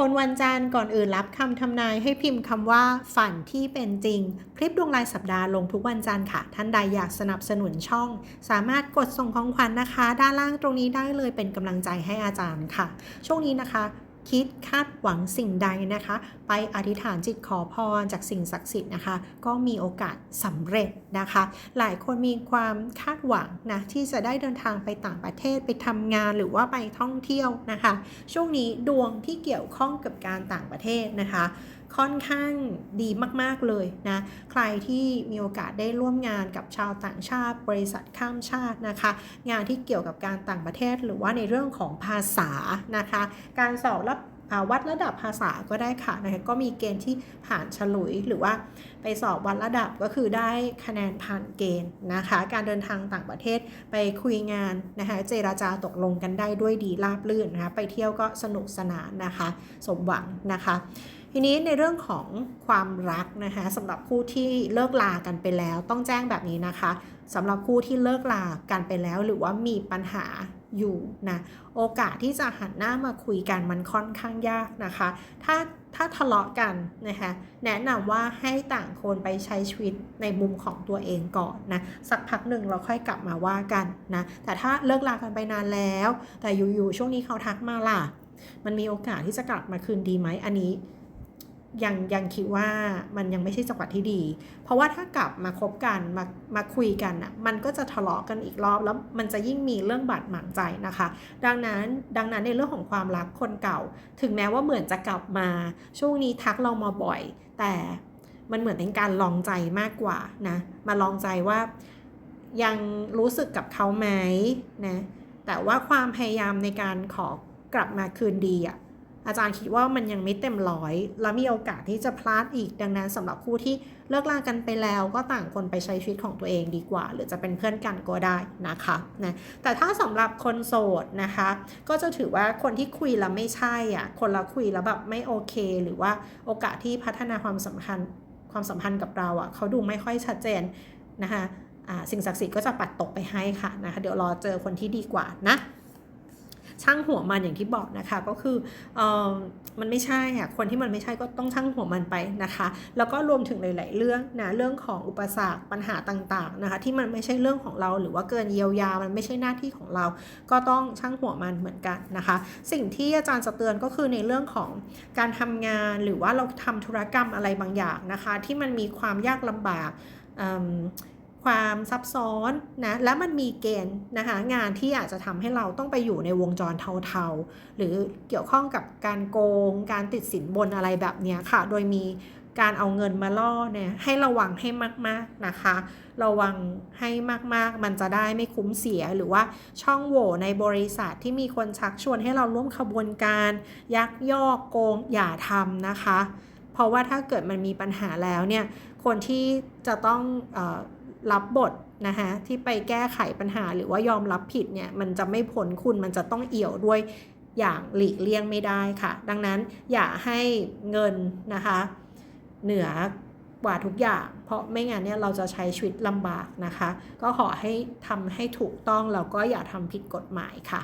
คนวันจันทร์ก่อนอื่นรับคำทำนายให้พิมพ์คำว่า ฝันที่เป็นจริง คลิปดวงรายสัปดาห์ลงทุกวันจันทร์ค่ะ ท่านใดอยากสนับสนุนช่อง สามารถกดส่งของขวัญนะคะ ด้านล่างตรงนี้ได้เลยเป็นกำลังใจให้อาจารย์ค่ะ ช่วงนี้นะคะ คิดคาดหวังสิ่งใดนะคะ ไปอธิษฐานจิตขอพรจากสิ่งศักดิ์สิทธิ์นะคะ ก็มีโอกาสสำเร็จนะคะ หลายคนมีความคาดหวังนะที่จะได้เดินทางไปต่างประเทศไปทำงานหรือว่าไปท่องเที่ยวนะคะ ช่วงนี้ดวงที่เกี่ยวข้องกับการต่างประเทศนะคะค่อนข้างดีมากๆเลยนะ ใครที่มีโอกาสได้ร่วมงานกับชาวต่างชาติ บริษัทข้ามชาตินะคะ งานที่เกี่ยวกับการต่างประเทศหรือว่าในเรื่องของภาษานะคะ การสอบรับวัดระดับภาษาก็ได้ค่ะนะคะก็มีเกณฑ์ที่ผ่านฉลุยหรือว่าไปสอบวัดระดับก็คือได้คะแนนผ่านเกณฑ์นะคะ การเดินทางต่างประเทศไปคุยงานนะคะเจราจาตกลงกันได้ด้วยดีราบรื่นนะคะไปเที่ยวก็สนุกสนานนะคะ สมหวังนะคะ ทีนี้ในเรื่องของความรักนะคะสำหรับคู่ที่เลิกลากันไปแล้ว ต้องแจ้งแบบนี้นะคะสำหรับคู่ที่เลิกลากันไปแล้ว หรือว่ามีปัญหาอยู่นะโอกาสที่จะหันหน้ามาคุยกันมันค่อนข้างยากนะคะ ถ้าถ้าทะเลาะกันนะคะแนะนำว่าให้ต่างคนไปใช้ชีวิตในมุมของตัวเองก่อนนะสักพักหนึ่งเราค่อยกลับมาว่ากันนะแต่ถ้าเลิกลากันไปนานแล้ว แต่อยู่ๆช่วงนี้เขาทักมาล่ะ มันมีโอกาสที่จะกลับมาคืนดีไหมอันนี้ ยังยังคิดว่ามันยังไม่ใช่จังหวะที่ดี เพราะว่าถ้ากลับมาคบกันมามาคุยกันอะมันก็จะทะเลาะกันอีกรอบแล้วมันจะยิ่งมีเรื่องบาดหมางใจนะคะ ดังนั้นดังนั้นในเรื่องของความรักคนเก่า ถึงแม้ว่าเหมือนจะกลับมา ช่วงนี้ทักเรามาบ่อย แต่มันเหมือนเป็นการลองใจมากกว่านะมาลองใจว่ายังรู้สึกกับเขาไหมนะแต่ว่าความพยายามในการขอกลับมาคืนดีอะ อาจารย์คิดว่ามันยังไม่เต็มร้อย แล้วมีโอกาสที่จะพลาดอีก ดังนั้นสำหรับคู่ที่เลิกลากันไปแล้วก็ต่างคนไปใช้ชีวิตของตัวเองดีกว่า หรือจะเป็นเพื่อนกันก็ได้นะคะนะแต่ถ้าสำหรับคนโสดนะคะ ก็จะถือว่าคนที่คุยแล้วไม่ใช่อะคนละคุยแล้วแบบไม่โอเค หรือว่าโอกาสที่พัฒนาความสัมพันธ์ความสัมพันธ์กับเราอะเขาดูไม่ค่อยชัดเจนนะคะอ่าสิ่งศักดิ์สิทธิ์ก็จะปัดตกไปให้ค่ะนะคะเดี๋ยวรอเจอคนที่ดีกว่านะ ช่างหัวมันอย่างที่บอกนะคะก็คือเออมันไม่ใช่อะคนที่มันไม่ใช่ก็ต้องช่างหัวมันไปนะคะ แล้วก็รวมถึงหลาย ๆ เรื่องนะเรื่องของอุปสรรคปัญหาต่างๆนะคะ ที่มันไม่ใช่เรื่องของเราหรือว่าเกินเยียวยามันไม่ใช่หน้าที่ของเรา ก็ต้องช่างหัวมันเหมือนกันนะคะ สิ่งที่อาจารย์จะเตือนก็คือในเรื่องของการทำงานหรือว่าเราทำธุรกรรมอะไรบางอย่างนะคะ ที่มันมีความยากลำบากอืม ความซับซ้อนนะและมันมีเกณฑ์นะคะงานที่อาจจะทำให้เราต้องไปอยู่ในวงจรเทาๆ หรือเกี่ยวข้องกับการโกง การติดสินบนอะไรแบบนี้ค่ะ โดยมีการเอาเงินมาล่อเนี่ยให้ระวังให้มากๆนะคะ ระวังให้มากๆ มันจะได้ไม่คุ้มเสียหรือว่าช่องโหว่ในบริษัทที่มีคนชักชวนให้เราร่วมขบวนการ ยักยอกโกงอย่าทำนะคะ เพราะว่าถ้าเกิดมันมีปัญหาแล้วเนี่ยคนที่จะต้องอ รับบทนะคะที่ไปแก้ไขปัญหาหรือว่ายอมรับผิดเนี่ยมันจะไม่ผลคุณมันจะต้องเอี่ยวด้วยอย่างหลีกเลี่ยงไม่ได้ค่ะ ดังนั้นอย่าให้เงินนะคะเหนือกว่าทุกอย่าง เพราะไม่งั้นเนี่ยเราจะใช้ชีวิตลำบากนะคะ ก็ขอให้ทำให้ถูกต้องแล้วก็อย่าทำผิดกฎหมายค่ะ